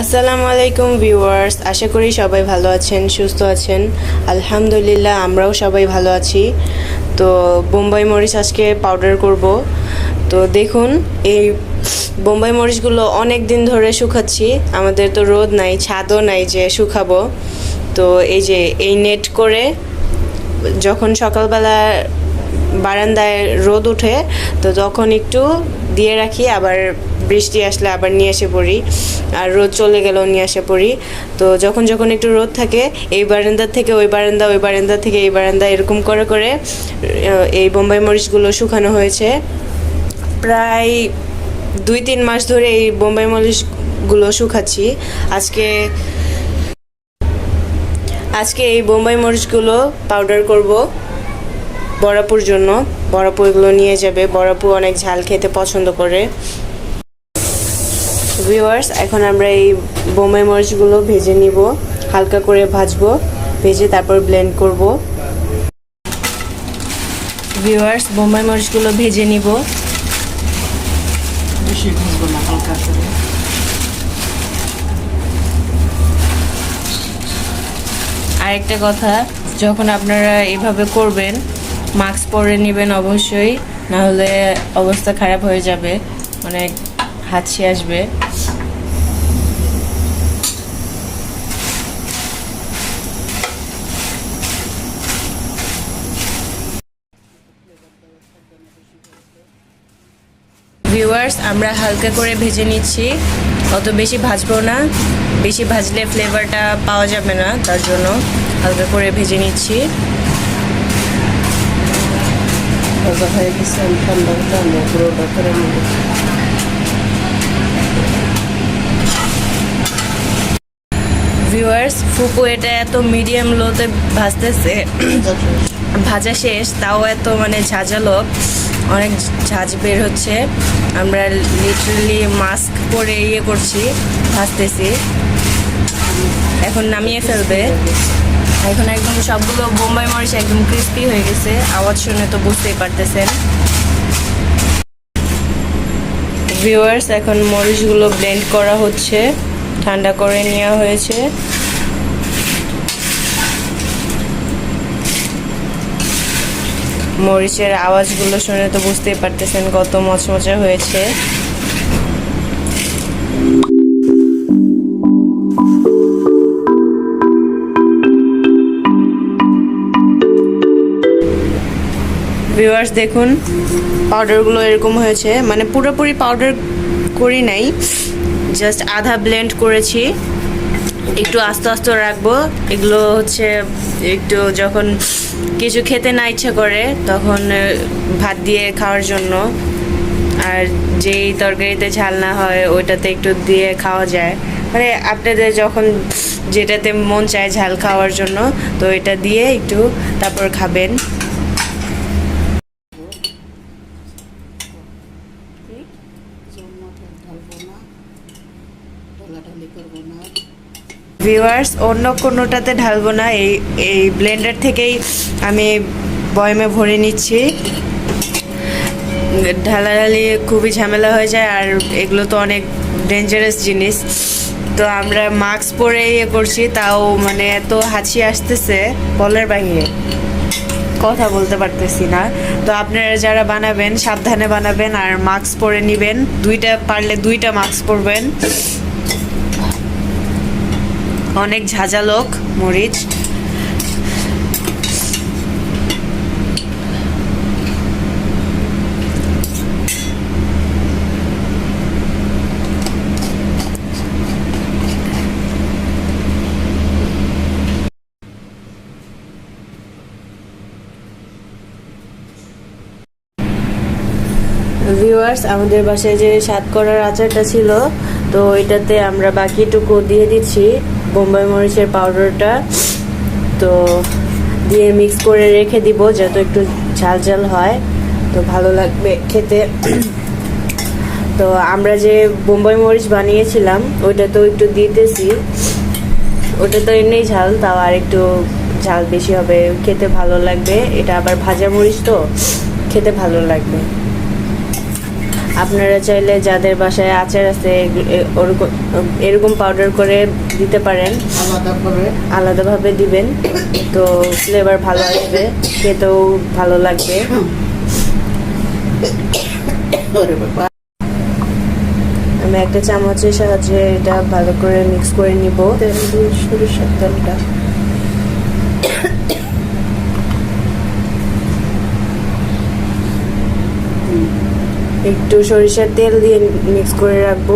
আসসালামু আলাইকুম ভিউয়ার্স, আশা করি সবাই ভালো আছেন, সুস্থ আছেন। আলহামদুলিল্লাহ, আমরাও সবাই ভালো আছি। তো বোম্বাই মরিচ আজকে পাউডার করব। তো দেখুন, এই বোম্বাই মরিচগুলো অনেক দিন ধরে শুকাচ্ছি, আমাদের তো রোদ নাই, ছাদও নাই যে শুকাবো। তো এই যে, এই নেট করে যখন সকালবেলা বারান্দায় রোদ ওঠে, তো তখন একটু দিয়ে রাখি, আবার বৃষ্টি আসলে আবার নিয়ে এসে পড়ি, আর রোদ চলে গেলেও নিয়ে এসে পড়ি। তো যখন যখন একটু রোদ থাকে, এই বারান্দা থেকে ওই বারান্দা ওই বারান্দা থেকে এই বারান্দা, এরকম করে করে এই বোম্বাই মরিচগুলো শুকানো হয়েছে। প্রায় দুই তিন মাস ধরে এই বোম্বাই মরিচগুলো শুকাচ্ছি। আজকে আজকে এই বোম্বাই মরিচগুলো পাউডার করব। বড়াপুর জন্য। বড়াপু এগুলো নিয়ে যাবে। বড়াপু অনেক ঝাল খেতে পছন্দ করে। ভিউয়ার্স এখন আমরা এই বোম্বাই মরিচগুলো ভেজে নিব। হালকা করে ভাজবো। ভেজে তারপর ব্লেন্ড করব। ভিউয়ার্স বোম্বাই মরিচগুলো ভেজে নিব। বেশি ভিজবো না হালকা করে। আরেকটা কথা যখন আপনারা এভাবে করবেন মাস্ক পরে নেবেন অবশ্যই না হলে অবস্থা খারাপ হয়ে যাবে অনেক হাঁচি আসবে। ভিউয়ার্স আমরা হালকা করে ভেজে নিচ্ছি। অত বেশি ভাজবো না, বেশি ভাজলে ফ্লেভারটা পাওয়া যাবে না, তার জন্য হালকা করে ভেজে নিচ্ছি। ভাজা হয়ে গেছে আমি ঠান্ডা হতে আমি পুরোটা করে নেব ভিউয়ার্স ফুপু এটা এত মিডিয়াম লোতে ভাজতেছে ভাজা শেষ, তাও এত মানে ঝাঁঝালো। অনেক ঝাঁঝ বের হচ্ছে। আমরা লিটারালি মাস্ক পরে ইয়ে করছি ভাজতেছি এখন নামিয়ে ফেলবে। এখন একদম সবগুলো বোম্বাই মরিচ একদম ক্রিস্পি হয়ে গেছে। আওয়াজ শুনে তো বুঝতেই পারতেছেন। ভিউয়ার্স এখন মরিচগুলো ব্লেন্ড করা হচ্ছে। ঠান্ডা করে নেওয়া হয়েছে। মরিচের আওয়াজগুলো শুনে তো বুঝতেই পারতেছেন কত মচমচা হয়েছে। ভিউয়ার্স দেখুন পাউডারগুলো এরকম হয়েছে। মানে পুরোপুরি পাউডার করি নাই জাস্ট আধা ব্লেন্ড করেছি। একটু আস্তে আস্তে রাখব। এগুলো হচ্ছে একটু যখন কিছু খেতে না ইচ্ছা করে, তখন ভাত দিয়ে খাওয়ার জন্য। আর যেই তরকারিতে ঝাল না হয়, ওইটাতে একটু দিয়ে খাওয়া যায়। মানে আপনাদের যখন যেটাতে মন চায় ঝাল খাওয়ার জন্য, তো এটা দিয়ে একটু তারপর খাবেন। ভিউয়ার্স অন্য কোনোটাতে ঢালবো না। এই এই ব্লেন্ডার থেকেই আমি বয়মে ভরে নিচ্ছি। ঢালাঢালি খুবই ঝামেলা হয়ে যায় আর এগুলো তো অনেক ডেঞ্জারাস জিনিস। তো আমরা মাস্ক পরে ইয়ে করছি, তাও মানে এত হাঁচি আসতেছে বলার বাহিরে। কথা বলতে পারতেছি না। তো আপনারা যারা বানাবেন, সাবধানে বানাবেন আর মাস্ক পরে নিবেন। দুইটা পারলে দুইটা মাস্ক পরবেন। অনেক ঝাঁঝালোক, মরিচ। ভিউয়ার্স আমাদের বাসায় যে সাত করার আচারটা ছিল, তো এটাতে আমরা বাকিটুকু দিয়ে দিচ্ছি, বোম্বাই মরিচের পাউডারটা তো দিয়ে মিক্স করে রেখে দিব, যাতে একটু ঝাল ঝাল হয়। তো ভালো লাগবে খেতে। তো আমরা যে বোম্বাই মরিচ বানিয়েছিলাম, ওইটা তো একটু দিতেছি। ওটা তো এমনি ঝাল, তাও আর একটু ঝাল বেশি হবে। খেতে ভালো লাগবে। এটা আবার ভাজা মরিচ তো, খেতে ভালো লাগবে। আপনারা চাইলে যাদের বাসায় আচার আছে ওরকম এরকম পাউডার করে দিতে পারেন। আলাদা আলাদাভাবে দিবেন। তো ফ্লেভার ভালো আসবে খেতেও ভালো লাগবে। আমি একটা চামচের সাহায্যে এটা ভালো করে মিক্স করে নিব। সরিষার তেলটা একটু সরিষার তেল দিয়ে মিক্স করে রাখব।